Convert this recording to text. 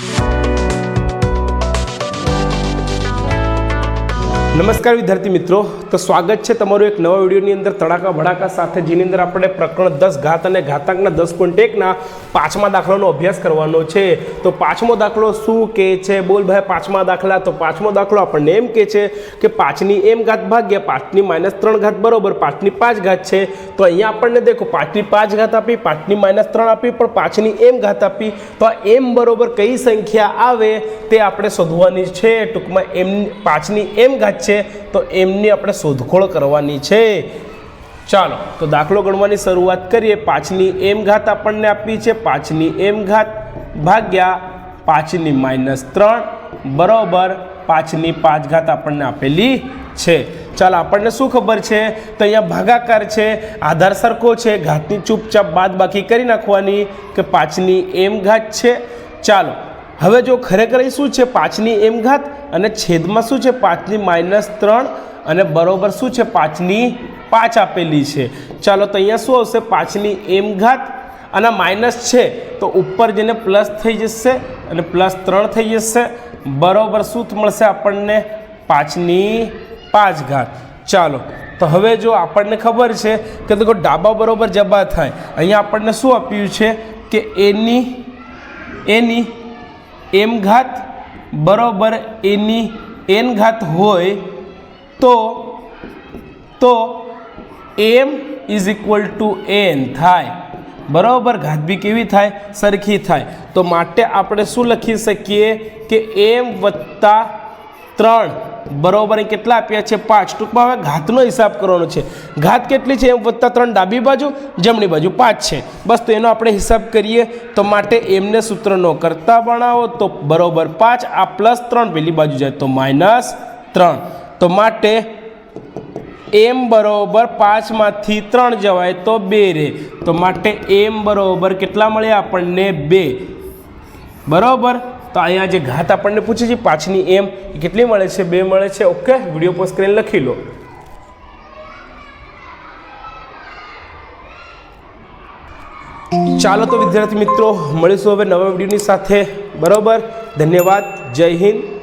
Thank you. નમસ્કાર વિદ્યાર્થી મિત્રો. તો સ્વાગત છે તમારું એક નવા વિડીયોની અંદર તડાકા ભડાકા સાથે, જેની અંદર આપણે પ્રકરણ દસ ઘાત અને ઘાતાંકના દસ પોઈન્ટ એકના પાંચમા દાખલાનો અભ્યાસ કરવાનો છે. તો પાંચમો દાખલો શું કે છે? બોલ ભાઈ, પાંચમા દાખલા. તો પાંચમો દાખલો આપણને એમ કહે છે કે પાંચની એમ ઘાત ભાગ્યા પાંચની માઇનસ ત્રણ ઘાત બરોબર, પાંચની પાંચ ઘાત છે. તો અહીંયા આપણને દેખો, પાંચની પાંચ ઘાત આપી, પાંચની માઇનસ ત્રણ આપી, પણ પાંચની એમ ઘાત આપી. તો આ એમ બરોબર કઈ સંખ્યા આવે? તે આપણે શોધવાની છે. ટૂંકમાં એમ, પાંચની એમ ઘાત છે, તો એમની આપણે શોધખોળ કરવાની છે. ચાલો, તો દાખલો ગણવાની શરૂઆત કરીએ. પાંચની એમ ઘાત આપણને આપી છે. પાંચની એમ ઘાત ભાગ્યા પાંચની માઇનસ ત્રણ બરોબર પાંચની પાંચ ઘાત આપણને આપેલી છે. ચાલો, આપણને શું ખબર છે? તો અહીંયા ભાગાકાર છે, આધાર સરખો છે, ઘાતની ચૂપચાપ બાદ બાકી કરી નાખવાની કે પાંચની એમ ઘાત છે. ચાલો, હવે જો ખરેખર શું છે? પાંચની એમ ઘાત અને છેદમાં શું છે? પાંચની માઇનસ ત્રણ અને બરોબર શું છે? પાંચની પાંચ આપેલી છે. ચાલો તો અહીંયા શું આવશે? પાંચની એમ ઘાત અને માઇનસ છે, તો ઉપર જઈને પ્લસ થઈ જશે અને પ્લસ ત્રણ થઈ જશે. બરોબર શું મળશે આપણને? પાંચની પાંચ ઘાત. ચાલો, તો હવે જો આપણને ખબર છે કે તો ડાબા બરાબર જબા થાય, અહીંયા આપણને શું આપ્યું છે? કે એની એની એમ ઘાત બરોબર એની એન ઘાત હોય તો તો M is equal to N થાય. બરાબર ઘાત બી કેવી થાય? સરખી થાય. તો માટે આપણે શું લખી શકીએ કે એમ વત્તા ત્રણ. બરાબર કેટલા આપ્યા છે? પાંચ. ટૂંકમાં હવે ઘાતનો હિસાબ કરવાનો છે. ઘાત કેટલી છે? એમ વત્તા ત્રણ ડાબી બાજુ, જમણી બાજુ પાંચ છે. બસ તો એનો આપણે હિસાબ કરીએ તો માટે એમને સૂત્રનો કરતા બનાવો તો બરોબર પાંચ. આ પ્લસ ત્રણ પેલી બાજુ જાય તો માઇનસ ત્રણ. તો માટે એમ બરોબર પાંચમાંથી ત્રણ જવાય તો બે રે. તો માટે એમ બરોબર કેટલા મળ્યા આપણને બે. બરોબર? તો અહીંયા જે ઘાત આપણને પૂછે છે પાછની એમ કેટલી મળે છે? બે મળે છે? ઓકે, વીડિયો પોસ્ટ કરીને લખી લો. ચાલો તો વિદ્યાર્થી મિત્રો, મળીશું હવે નવા વિડીયોની સાથે. બરાબર? ધન્યવાદ. જય હિન્દ.